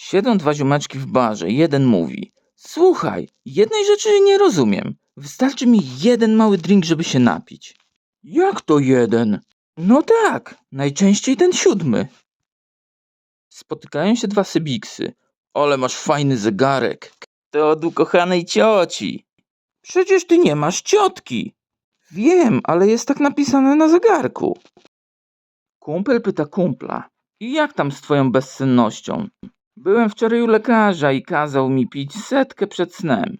Siedzą dwa ziomeczki w barze. Jeden mówi: Słuchaj, jednej rzeczy nie rozumiem. Wystarczy mi jeden mały drink, żeby się napić. Jak to jeden? No tak, najczęściej ten siódmy. Spotykają się dwa sybiksy. Ale masz fajny zegarek. To od ukochanej cioci. Przecież ty nie masz ciotki. Wiem, ale jest tak napisane na zegarku. Kumpel pyta kumpla. I jak tam z twoją bezsennością? Byłem wczoraj u lekarza i kazał mi pić setkę przed snem.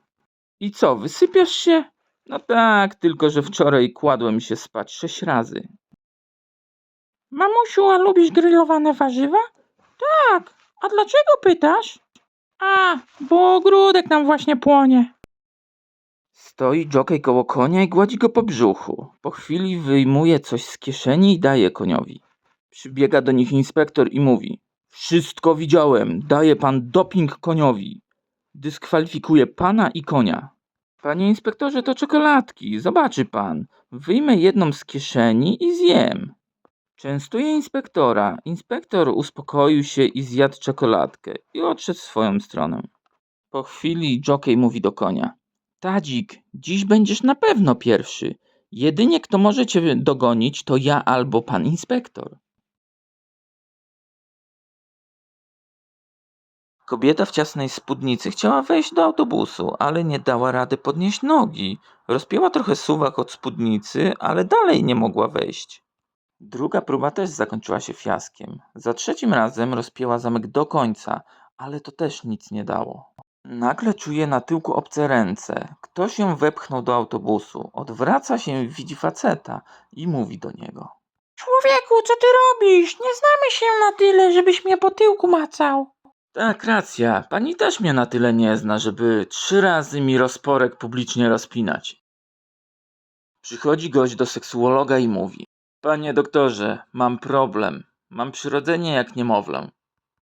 I co, wysypiasz się? No tak, tylko że wczoraj kładłem się spać sześć razy. Mamusiu, a lubisz grillowane warzywa? Tak. A dlaczego pytasz? A, bo ogródek nam właśnie płonie. Stoi jockey koło konia i gładzi go po brzuchu. Po chwili wyjmuje coś z kieszeni i daje koniowi. Przybiega do nich inspektor i mówi: Wszystko widziałem, daje pan doping koniowi. Dyskwalifikuje pana i konia. Panie inspektorze, to czekoladki, zobaczy pan. Wyjmę jedną z kieszeni i zjem. Częstuje inspektora. Inspektor uspokoił się i zjadł czekoladkę i odszedł swoją stronę. Po chwili jockey mówi do konia. Tadzik, dziś będziesz na pewno pierwszy. Jedynie kto może cię dogonić, to ja albo pan inspektor. Kobieta w ciasnej spódnicy chciała wejść do autobusu, ale nie dała rady podnieść nogi. Rozpięła trochę suwak od spódnicy, ale dalej nie mogła wejść. Druga próba też zakończyła się fiaskiem. Za trzecim razem rozpięła zamek do końca, ale to też nic nie dało. Nagle czuje na tyłku obce ręce. Ktoś ją wepchnął do autobusu. Odwraca się i widzi faceta i mówi do niego. Człowieku, co ty robisz? Nie znamy się na tyle, żebyś mnie po tyłku macał. Tak, racja. Pani też mnie na tyle nie zna, żeby trzy razy mi rozporek publicznie rozpinać. Przychodzi gość do seksuologa i mówi: Panie doktorze, mam problem. Mam przyrodzenie jak niemowlę.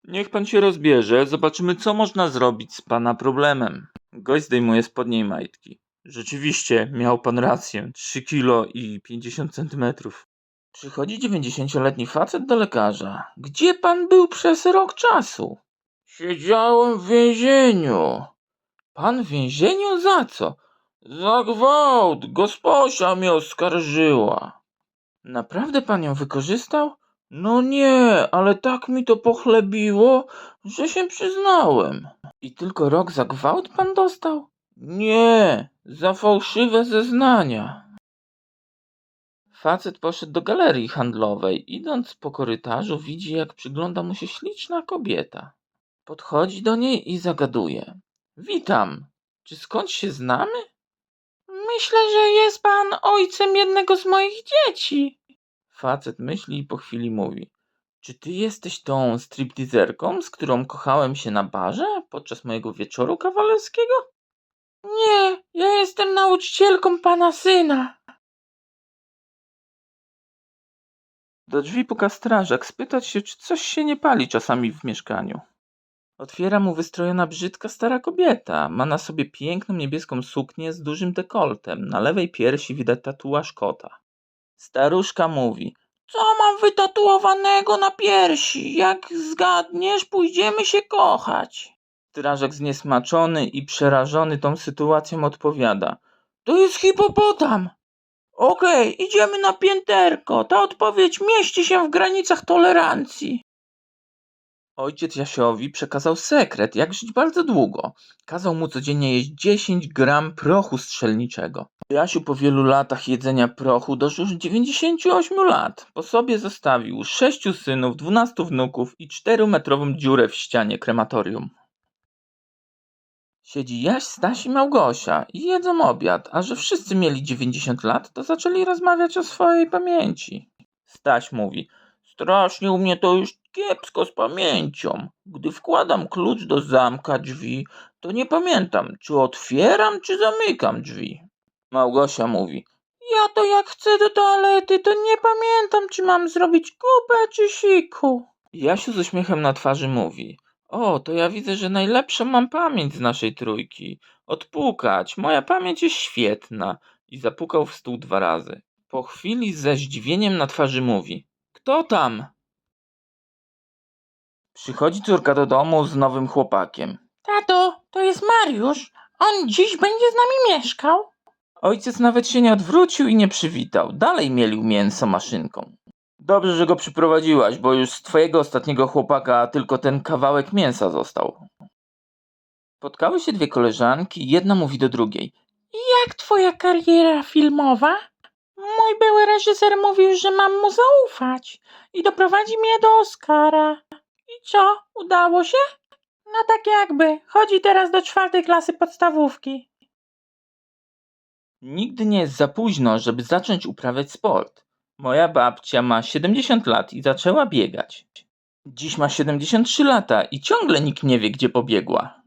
Niech pan się rozbierze, zobaczymy, co można zrobić z pana problemem. Gość zdejmuje spodnie i majtki. Rzeczywiście, miał pan rację. 3 kilo i 50 centymetrów. Przychodzi 90-letni facet do lekarza. Gdzie pan był przez rok czasu? Siedziałem w więzieniu. Pan w więzieniu za co? Za gwałt. Gosposia mnie oskarżyła. Naprawdę pan ją wykorzystał? No nie, ale tak mi to pochlebiło, że się przyznałem. I tylko rok za gwałt pan dostał? Nie, za fałszywe zeznania. Facet poszedł do galerii handlowej. Idąc po korytarzu, widzi, jak przygląda mu się śliczna kobieta. Podchodzi do niej i zagaduje. Witam. Czy skąd się znamy? Myślę, że jest pan ojcem jednego z moich dzieci. Facet myśli i po chwili mówi. Czy ty jesteś tą striptizerką, z którą kochałem się na barze podczas mojego wieczoru kawalerskiego? Nie, ja jestem nauczycielką pana syna. Do drzwi puka strażak, spytać się, czy coś się nie pali czasami w mieszkaniu. Otwiera mu wystrojona brzydka stara kobieta. Ma na sobie piękną niebieską suknię z dużym dekoltem. Na lewej piersi widać tatuaż kota. Staruszka mówi. Co mam wytatuowanego na piersi? Jak zgadniesz, pójdziemy się kochać. Strażak zniesmaczony i przerażony tą sytuacją odpowiada. To jest hipopotam. Okej, idziemy na pięterko. Ta odpowiedź mieści się w granicach tolerancji. Ojciec Jasiowi przekazał sekret, jak żyć bardzo długo. Kazał mu codziennie jeść 10 gram prochu strzelniczego. Jasiu po wielu latach jedzenia prochu dożył już 98 lat. Po sobie zostawił 6 synów, 12 wnuków i 4-metrową dziurę w ścianie krematorium. Siedzi Jaś, Staś i Małgosia i jedzą obiad, a że wszyscy mieli 90 lat, to zaczęli rozmawiać o swojej pamięci. Staś mówi, strasznie u mnie to już kiepsko z pamięcią. Gdy wkładam klucz do zamka drzwi, to nie pamiętam, czy otwieram, czy zamykam drzwi. Małgosia mówi, Ja to jak chcę do toalety, to nie pamiętam, czy mam zrobić kupę, czy siku. Jasiu z uśmiechem na twarzy mówi, o, to ja widzę, że najlepszą mam pamięć z naszej trójki. Odpukać, moja pamięć jest świetna. I zapukał w stół dwa razy. Po chwili ze zdziwieniem na twarzy mówi, kto tam? Przychodzi córka do domu z nowym chłopakiem. Tato, to jest Mariusz. On dziś będzie z nami mieszkał. Ojciec nawet się nie odwrócił i nie przywitał. Dalej mielił mięso maszynką. Dobrze, że go przyprowadziłaś, bo już z twojego ostatniego chłopaka tylko ten kawałek mięsa został. Spotkały się dwie koleżanki i jedna mówi do drugiej. Jak twoja kariera filmowa? Mój były reżyser mówił, że mam mu zaufać i doprowadzi mnie do Oscara. I co, udało się? No tak jakby. Chodzi teraz do czwartej klasy podstawówki. Nigdy nie jest za późno, żeby zacząć uprawiać sport. Moja babcia ma 70 lat i zaczęła biegać. Dziś ma 73 lata i ciągle nikt nie wie, gdzie pobiegła.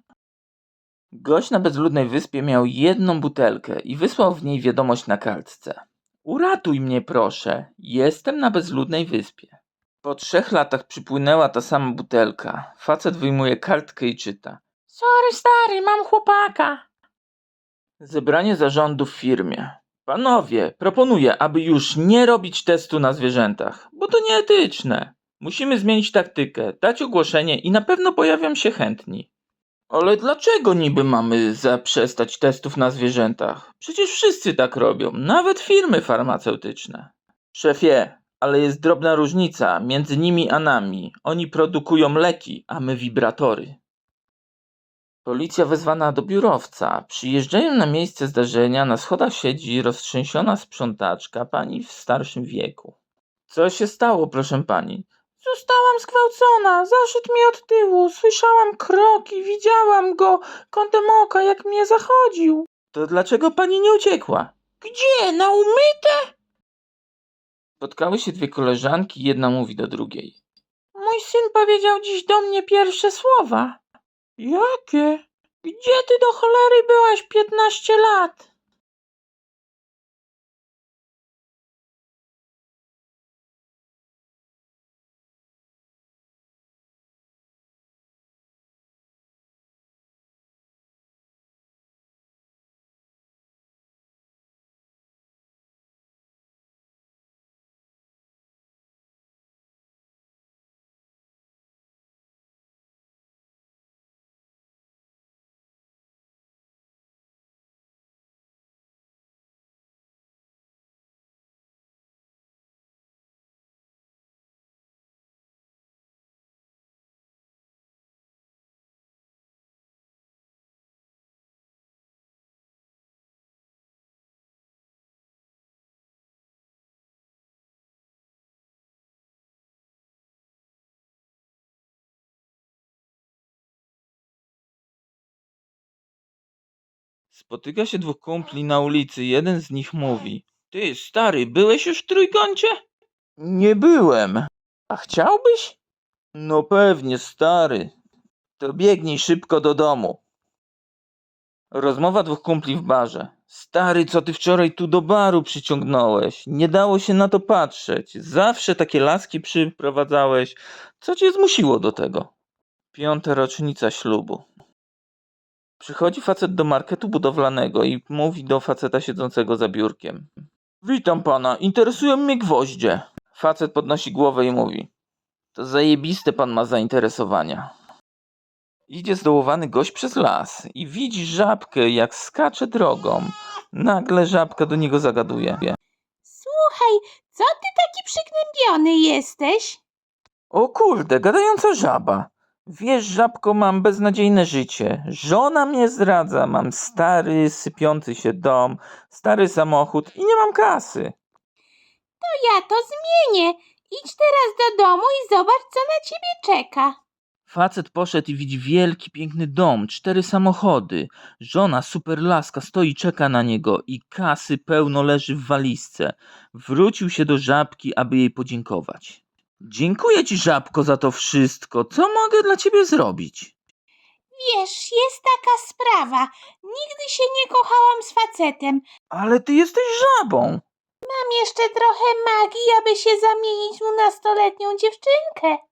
Gość na bezludnej wyspie miał jedną butelkę i wysłał w niej wiadomość na kartce. Uratuj mnie proszę, jestem na bezludnej wyspie. Po trzech latach przypłynęła ta sama butelka. Facet wyjmuje kartkę i czyta. Sorry stary, mam chłopaka. Zebranie zarządu w firmie. Panowie, proponuję, aby już nie robić testu na zwierzętach, bo to nieetyczne. Musimy zmienić taktykę, dać ogłoszenie i na pewno pojawią się chętni. Ale dlaczego niby mamy zaprzestać testów na zwierzętach? Przecież wszyscy tak robią, nawet firmy farmaceutyczne. Szefie, ale jest drobna różnica między nimi a nami. Oni produkują leki, a my wibratory. Policja wezwana do biurowca. Przyjeżdżają na miejsce zdarzenia, na schodach siedzi roztrzęsiona sprzątaczka, pani w starszym wieku. Co się stało, proszę pani? Zostałam zgwałcona, zaszedł mi od tyłu, słyszałam kroki, widziałam go kątem oka, jak mnie zachodził. To dlaczego pani nie uciekła? Gdzie? Na umyte? Spotkały się dwie koleżanki, jedna mówi do drugiej. Mój syn powiedział dziś do mnie pierwsze słowa. Jakie? Gdzie ty do cholery byłaś 15 lat? Spotyka się dwóch kumpli na ulicy, jeden z nich mówi. Ty, stary, byłeś już w trójkącie? Nie byłem. A chciałbyś? No pewnie, stary. To biegnij szybko do domu. Rozmowa dwóch kumpli w barze. Stary, co ty wczoraj tu do baru przyciągnąłeś? Nie dało się na to patrzeć. Zawsze takie laski przyprowadzałeś. Co cię zmusiło do tego? Piąta rocznica ślubu. Przychodzi facet do marketu budowlanego i mówi do faceta siedzącego za biurkiem. Witam pana, interesują mnie gwoździe. Facet podnosi głowę i mówi. To zajebiste pan ma zainteresowania. Idzie zdołowany gość przez las i widzi żabkę, jak skacze drogą. Nagle żabka do niego zagaduje. Słuchaj, co ty taki przygnębiony jesteś? O kurde, gadająca żaba. Wiesz, żabko, mam beznadziejne życie. Żona mnie zdradza, mam stary, sypiący się dom, stary samochód i nie mam kasy. To ja to zmienię. Idź teraz do domu i zobacz, co na ciebie czeka. Facet poszedł i widzi wielki, piękny dom, cztery samochody. Żona, super laska, stoi, czeka na niego i kasy pełno leży w walizce. Wrócił się do żabki, aby jej podziękować. Dziękuję ci, żabko, za to wszystko. Co mogę dla ciebie zrobić? Wiesz, jest taka sprawa. Nigdy się nie kochałam z facetem. Ale ty jesteś żabą. Mam jeszcze trochę magii, aby się zamienić mu na stoletnią dziewczynkę.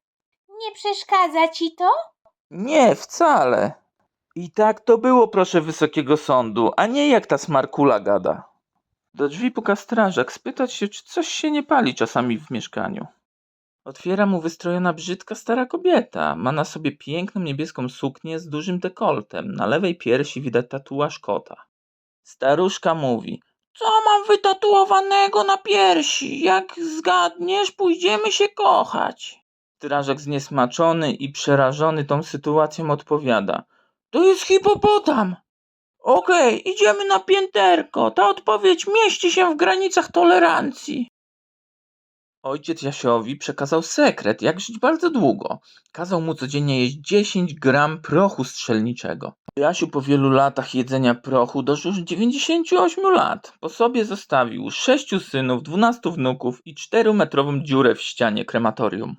Nie przeszkadza ci to? Nie, wcale. I tak to było, proszę wysokiego sądu, a nie jak ta smarkula gada. Do drzwi puka strażak, spytać się, czy coś się nie pali czasami w mieszkaniu. Otwiera mu wystrojona brzydka stara kobieta. Ma na sobie piękną niebieską suknię z dużym dekoltem. Na lewej piersi widać tatuaż kota. Staruszka mówi: Co mam wytatuowanego na piersi? Jak zgadniesz, pójdziemy się kochać. Strażak zniesmaczony i przerażony tą sytuacją odpowiada: To jest hipopotam. Okej, idziemy na pięterko. Ta odpowiedź mieści się w granicach tolerancji. Ojciec Jasiowi przekazał sekret, jak żyć bardzo długo. Kazał mu codziennie jeść 10 gram prochu strzelniczego. Jasiu po wielu latach jedzenia prochu dożył już 98 lat. Po sobie zostawił 6 synów, 12 wnuków i 4-metrową dziurę w ścianie krematorium.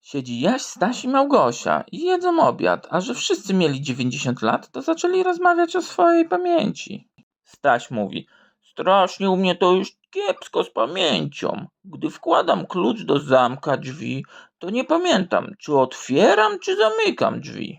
Siedzi Jaś, Staś i Małgosia i jedzą obiad, a że wszyscy mieli 90 lat, to zaczęli rozmawiać o swojej pamięci. Staś mówi: Strasznie u mnie to już kiepsko z pamięcią. Gdy wkładam klucz do zamka drzwi, to nie pamiętam, czy otwieram, czy zamykam drzwi.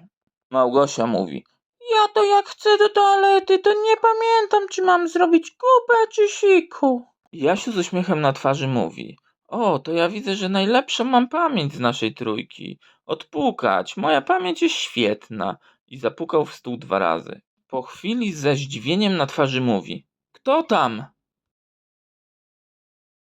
Małgosia mówi: Ja to jak chcę do toalety, to nie pamiętam, czy mam zrobić kupę czy siku. Jasiu z uśmiechem na twarzy mówi: O, to ja widzę, że najlepszą mam pamięć z naszej trójki. Odpukać, moja pamięć jest świetna. I zapukał w stół dwa razy. Po chwili ze zdziwieniem na twarzy mówi: Kto tam?